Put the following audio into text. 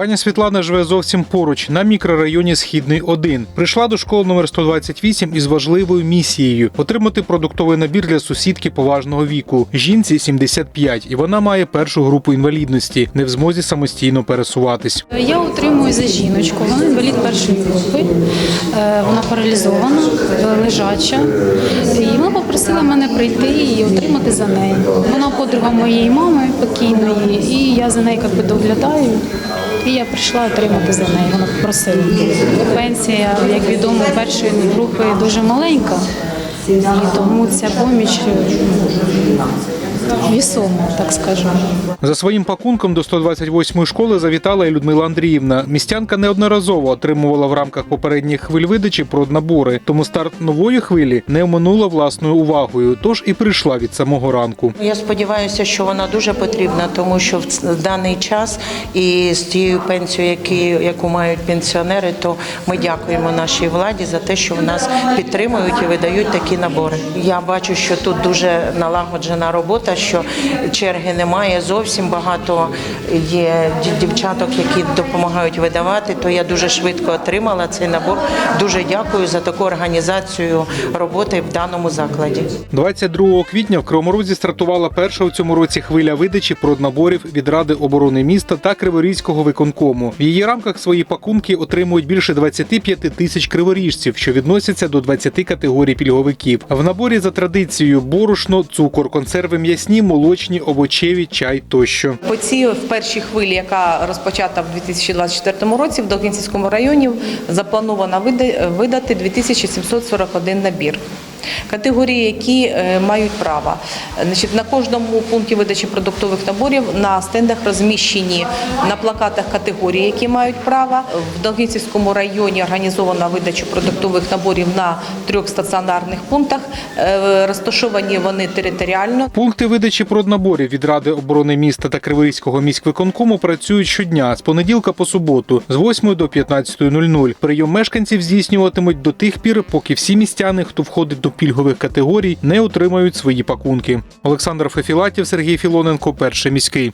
Пані Світлана живе зовсім поруч на мікрорайоні Східний 1. Прийшла до школи номер 128 із важливою місією отримати продуктовий набір для сусідки поважного віку. Жінці 75, і вона має першу групу інвалідності, не в змозі самостійно пересуватись. Я утримую за жіночку. Вона інвалід першої групи, Е, вона паралізована, лежача. І вона попросила мене прийти і отримати за неї. Вона подруга моєї мами покійної, і я за нею якби доглядаю. І я прийшла отримати за неї. Вона попросила. Пенсія, як відомо, першої групи дуже маленька, і тому ця поміч вісома, так скажемо. За своїм пакунком до 128-ї школи завітала і Людмила Андріївна. Містянка неодноразово отримувала в рамках попередніх хвиль видачі проднабори, тому старт нової хвилі не оминула власною увагою, тож і прийшла від самого ранку. Я сподіваюся, що вона дуже потрібна, тому що в в даний час і з тією пенсією, які, яку мають пенсіонери, то ми дякуємо нашій владі за те, що в нас підтримують і видають такі набори. Я бачу, що тут дуже налагоджена робота, що черги немає. Зовсім багато є дівчаток, які допомагають видавати. То я дуже швидко отримала цей набор. Дуже дякую за таку організацію роботи в даному закладі. 22 квітня в Кривому Розі стартувала перша у цьому році хвиля видачі проднаборів від Ради оборони міста та Криворізького виконкому. В її рамках свої пакунки отримують більше 25 тисяч криворіжців, що відносяться до 20 категорій пільговиків. В наборі за традицією борошно, цукор, консерви м'ясні, молочні, овочеві, чай тощо. По цій в першій хвилі, яка розпочата в 2024 році, в Довгінцівському районі заплановано вида- видати 2741 набір. Категорії, які е, мають право. Значить, на кожному пункті видачі продуктових наборів на стендах розміщені на плакатах категорії, які мають право. В Долгінцівському районі організована видача продуктових наборів на трьох стаціонарних пунктах. Е, Розташовані вони територіально. Пункти видачі проднаборів від Ради оборони міста та Криворізького міськвиконкому працюють щодня з понеділка по суботу з 8 до 15.00. Прийом мешканців здійснюватимуть до тих пір, поки всі містяни, хто входить до пільгових категорій, не отримають свої пакунки. Олександр Фефілатів, Сергій Філоненко, перший міський.